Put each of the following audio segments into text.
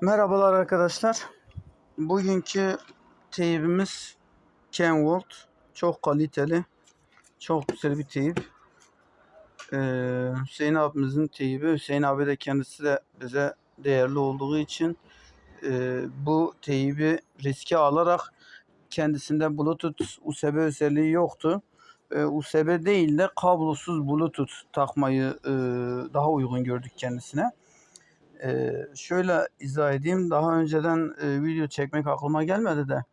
Merhabalar arkadaşlar. Bugünkü teybimiz Kenwold. Çok kaliteli. Çok güzel bir teyip. Ee, Hüseyin abimizin teybi. Hüseyin abi de kendisi de bize değerli olduğu için e, bu teybi riske alarak kendisinde Bluetooth USB özelliği yoktu. E, USB değil de kablosuz Bluetooth takmayı e, daha uygun gördük kendisine. Ee, şöyle izah edeyim. Daha önceden e, video çekmek aklıma gelmedi de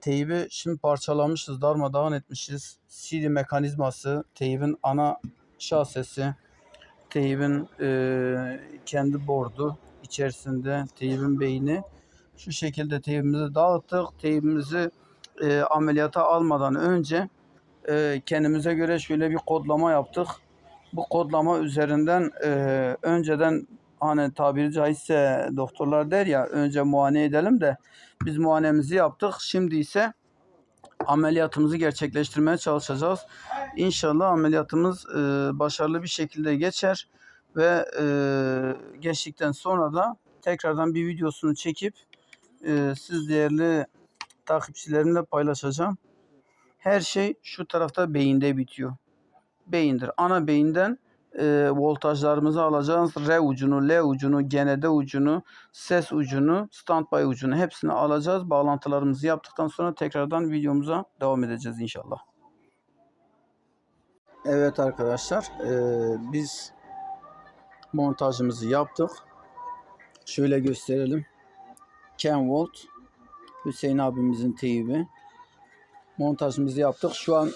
teybi şimdi parçalamışız, darmadağın etmişiz. CD mekanizması, teybin ana şasesi, teybin e, kendi bordu içerisinde, teybin beyni. Şu şekilde teybimizi dağıttık. Teybimizi e, ameliyata almadan önce e, kendimize göre şöyle bir kodlama yaptık. Bu kodlama üzerinden e, önceden hani tabiri caizse doktorlar der ya önce muayene edelim de biz muayenemizi yaptık. Şimdi ise ameliyatımızı gerçekleştirmeye çalışacağız. İnşallah ameliyatımız e, başarılı bir şekilde geçer ve e, geçtikten sonra da tekrardan bir videosunu çekip e, siz değerli takipçilerimle paylaşacağım. Her şey şu tarafta beyinde bitiyor. Beyindir. Ana beyinden e, voltajlarımızı alacağız. R ucunu, L ucunu, GND ucunu, ses ucunu, standby ucunu hepsini alacağız. Bağlantılarımızı yaptıktan sonra tekrardan videomuza devam edeceğiz inşallah. Evet arkadaşlar e, biz montajımızı yaptık. Şöyle gösterelim. Kenwold Hüseyin abimizin teybi. Montajımızı yaptık. Şu an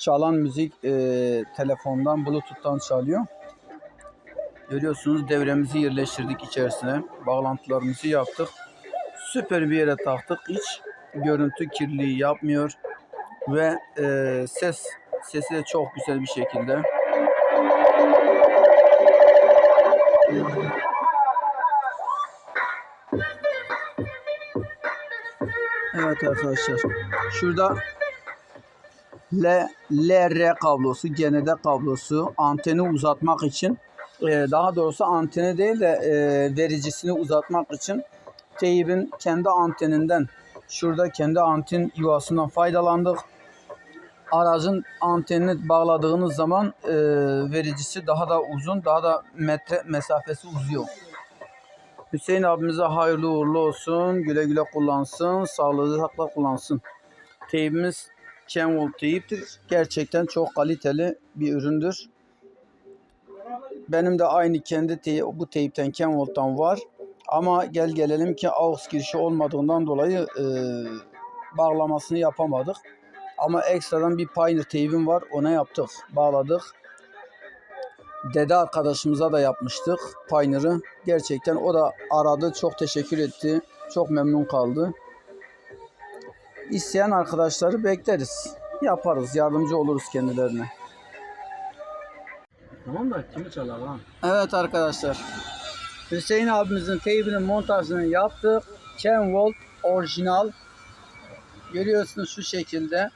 çalan müzik e, telefondan bluetooth'tan çalıyor. Görüyorsunuz devremizi yerleştirdik içerisine. Bağlantılarımızı yaptık. Süper bir yere taktık. Hiç görüntü kirliliği yapmıyor. Ve e, ses sesi de çok güzel bir şekilde. Evet arkadaşlar. Şurada L, LR kablosu, GND kablosu anteni uzatmak için e, daha doğrusu anteni değil de e, dericisini uzatmak için teybin kendi anteninden şurada kendi anten yuvasından faydalandık. Aracın antenini bağladığınız zaman e, vericisi daha da uzun, daha da metre mesafesi uzuyor. Hüseyin abimize hayırlı uğurlu olsun. Güle güle kullansın. Sağlıkla kullansın. Teybimiz Kenwold teyiptir. Gerçekten çok kaliteli bir üründür. Benim de aynı kendi tey bu teyipten Kenwold'dan var. Ama gel gelelim ki AUX girişi olmadığından dolayı e, bağlamasını yapamadık. Ama ekstradan bir Pioneer teybim var. Ona yaptık. Bağladık. Dede arkadaşımıza da yapmıştık Pioneer'ı. Gerçekten o da aradı. Çok teşekkür etti. Çok memnun kaldı. İsteyen arkadaşları bekleriz. Yaparız. Yardımcı oluruz kendilerine. Tamam da kimi çalar lan? Evet arkadaşlar. Hüseyin abimizin teybinin montajını yaptık. Kenwold orijinal. Görüyorsunuz şu şekilde.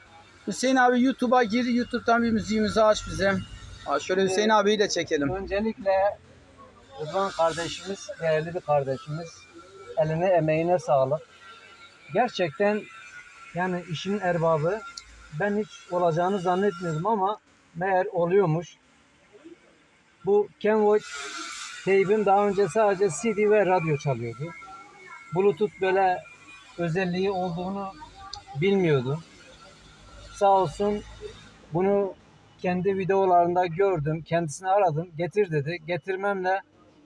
Hüseyin abi YouTube'a gir. YouTube'dan bir müziğimizi aç bize. Ha, şöyle Hüseyin abiyi de çekelim. Öncelikle Rıdvan kardeşimiz, değerli bir kardeşimiz. Eline emeğine sağlık. Gerçekten yani işin erbabı. Ben hiç olacağını zannetmiyordum ama meğer oluyormuş. Bu Kenwood teybim daha önce sadece CD ve radyo çalıyordu. Bluetooth böyle özelliği olduğunu bilmiyordum. Sağ olsun bunu kendi videolarında gördüm. Kendisini aradım. Getir dedi. Getirmemle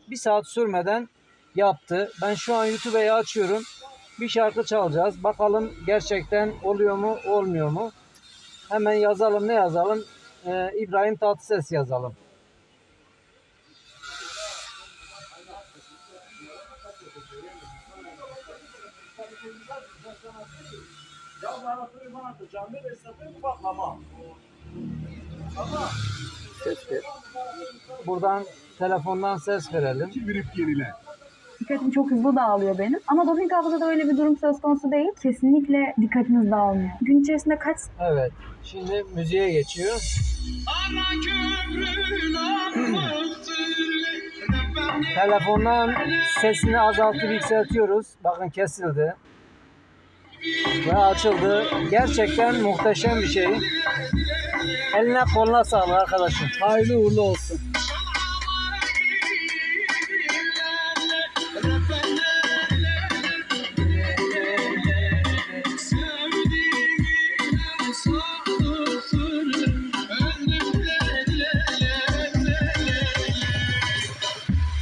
bir saat sürmeden yaptı. Ben şu an YouTube'yu açıyorum. Bir şarkı çalacağız. Bakalım gerçekten oluyor mu, olmuyor mu? Hemen yazalım. Ne yazalım? Ee, İbrahim Tatlıses yazalım. Ses ver. Buradan telefondan ses verelim. Dikkatim çok hızlı dağılıyor benim. Ama doping hafızada öyle bir durum söz konusu değil. Kesinlikle dikkatiniz dağılmıyor. Gün içerisinde kaç Evet. Şimdi müziğe geçiyor. Ana köprün akmıştır telefondan sesini azaltıp yükseltiyoruz. Bakın kesildi. Ve açıldı. Gerçekten muhteşem bir şey. Eline koluna sağlık arkadaşım. Hayırlı uğurlu olsun.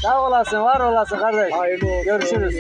Sağ olasın, var olasın kardeş. Hayırlı olsun. Görüşürüz.